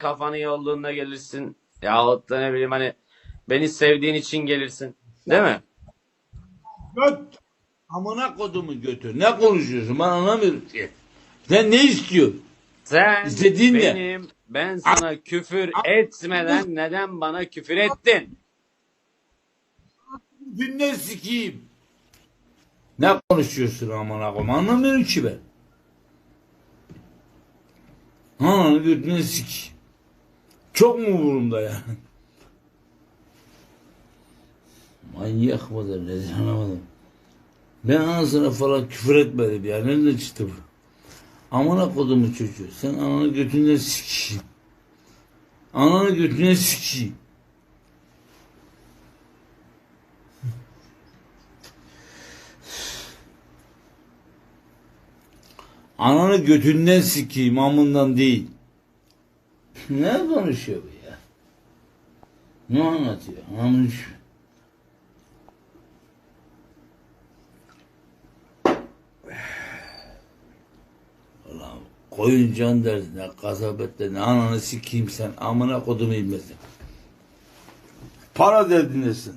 kafanı iyi olduğunda gelirsin. Yahut da ne bileyim hani beni sevdiğin için gelirsin. Değil mi? Göt. Amına kodumu götür. Ne konuşuyorsun? Ben anlamıyorum ki. Sen ne istiyorsun? Sen İstediğin ne? benim ben sana küfür etmeden neden bana küfür ettin? Dinle sikeyim. Ne konuşuyorsun amına koyayım? Anlamıyorum ki ben. Ananı götüne sik. Çok mu umurumda ya? Manyak mıdır ne anlamadım. Ben anasına falan küfür etmedim ya. Nereden çıktı bu? Amına kodumu çocuğu. Sen ananı götünden sikeyim. Ananı götüne sikeyim. Ananı götünden sikeyim amından değil. Ne konuşuyor bu ya? Ne anlatıyor? Anlamış. Ulan koyun can derdine, kasabette ne ananı sikeyim sen amına kodumu bilmesin. Para derdindesin.